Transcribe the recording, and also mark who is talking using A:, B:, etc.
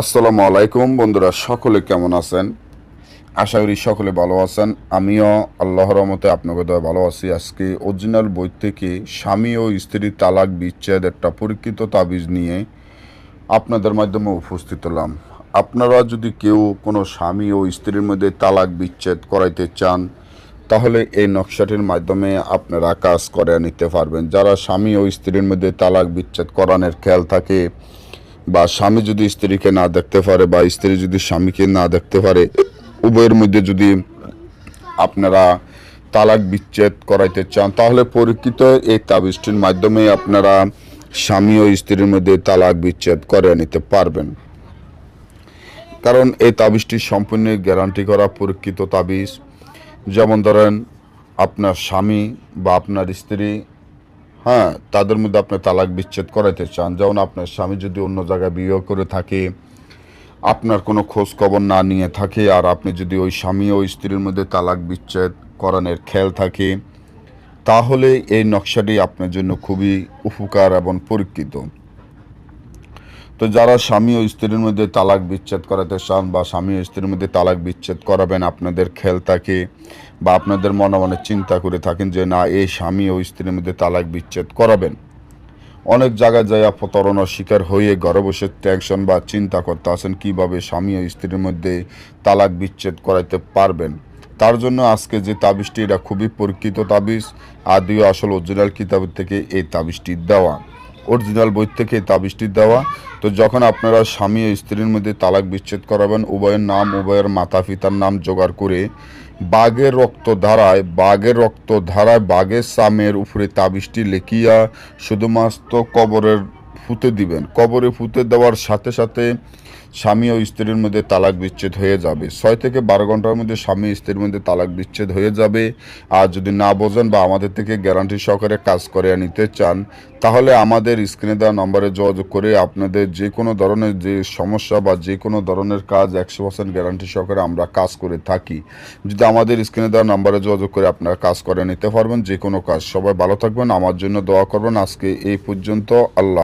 A: আসসালামু আলাইকুম, বন্ধুরা, সকলে কেমন আছেন? আশা করি সকলে ভালো আছেন। আমিও আল্লাহর রহমতে আপনাকে দয়া ভালো আছি। আজকে অরিজিনাল বই থেকে স্বামী ও স্ত্রীর তালাক বিচ্ছেদ একটা পরীক্ষিত তাবিজ নিয়ে আপনাদের মাধ্যমে উপস্থিত হলাম। আপনারা যদি কেউ কোনো স্বামী ও স্ত্রীর মধ্যে তালাক বিচ্ছেদ করাইতে চান, তাহলে এই নকশাটির মাধ্যমে আপনারা কাজ করে নিতে পারবেন। যারা স্বামী ও স্ত্রীর মধ্যে তালাক বিচ্ছেদ করানোর খেয়াল থাকে বা স্বামী যদি স্ত্রীকে না দেখতে পারে বা স্ত্রী যদি স্বামীকে না দেখতে পারে, উভয়ের মধ্যে যদি আপনারা তালাক বিচ্ছেদ করাইতে চান, তাহলে পরীক্ষিত এই তাবিজটির মাধ্যমে আপনারা স্বামী ও স্ত্রীর মধ্যে তালাক বিচ্ছেদ করে নিতে পারবেন। কারণ এই তাবিজটি সম্পূর্ণ গ্যারান্টি করা পরীক্ষিত তাবিজ। যেমন ধরেন, আপনার স্বামী বা আপনার স্ত্রী হ্যাঁ তাদের মধ্যে আপনি তালাক বিচ্ছেদ করাইতে চান। যেমন আপনার স্বামী যদি অন্য জায়গায় বিয়ে করে থাকে, আপনার কোনো খোঁজ খবর না নিয়ে থাকে, আর আপনি যদি ওই স্বামী ও স্ত্রীর মধ্যে তালাক বিচ্ছেদ করানোর খেয়াল থাকে, তাহলে এই নকশাটি আপনার জন্য খুবই উপকার এবং পরীক্ষিত। তো যারা স্বামী ও স্ত্রীর মধ্যে তালাক বিচ্ছেদ করাতে চান বা স্বামী ও স্ত্রীর মধ্যে তালাক বিচ্ছেদ করাবেন, আপনাদের খেল থাকে বা আপনাদের মনে মনে চিন্তা করে থাকেন যে না, এই স্বামী ও স্ত্রীর মধ্যে তালাক বিচ্ছেদ করাবেন। অনেক জায়গায় যাইয়া প্রতারণার শিকার হয়ে ঘরে বসে টেনশন বা চিন্তা করতে আসেন কীভাবে স্বামী ও স্ত্রীর মধ্যে তালাক বিচ্ছেদ করাইতে পারবেন। তার জন্য আজকে যে তাবিজটি, এটা খুবই পরীক্ষিত তাবিজ। আদিও আসল অরিজিনাল কিতাবের থেকে এই তাবিজটি দেওয়া। অরিজিনাল বই থেকে তাবিষ্টি দেওয়া। তো যখন আপনারা স্বামী ও স্ত্রীর মধ্যে তালাক বিচ্ছেদ করাবেন, উভয়ের নাম, উভয়ের মাতা পিতার নাম জোগাড় করে বাঘের রক্ত ধারায় বাঘের রক্ত ধারায় বাঘের সামের উপরে তাবিষ্টি লেখিয়া শুধুমাত্র কবরের ফুতে দিবেন। কবরে ফুতে দেওয়ার সাথে সাথে স্বামী ও স্ত্রীর মধ্যে তালাক বিচ্ছেদ হয়ে যাবে। ছয় থেকে বারো ঘণ্টার মধ্যে স্বামী স্ত্রীর মধ্যে তালাক বিচ্ছেদ হয়ে যাবে। আর যদি না বোঝেন বা আমাদের থেকে গ্যারান্টি সহকারে কাজ করে নিতে চান, তাহলে আমাদের স্ক্রিনে দেওয়া নম্বরে যোগাযোগ করে আপনাদের যে কোনো ধরনের যে সমস্যা বা যে কোনো ধরনের কাজ একশো পার্সেন্ট গ্যারান্টি সহকারে আমরা কাজ করে থাকি। যদি আমাদের স্ক্রিনে দেওয়া নম্বরে যোগাযোগ করে আপনারা কাজ করে নিতে পারবেন, যে কোনো কাজ। সবাই ভালো থাকবেন, আমার জন্য দোয়া করবেন। আজকে এই পর্যন্ত আল্লাহ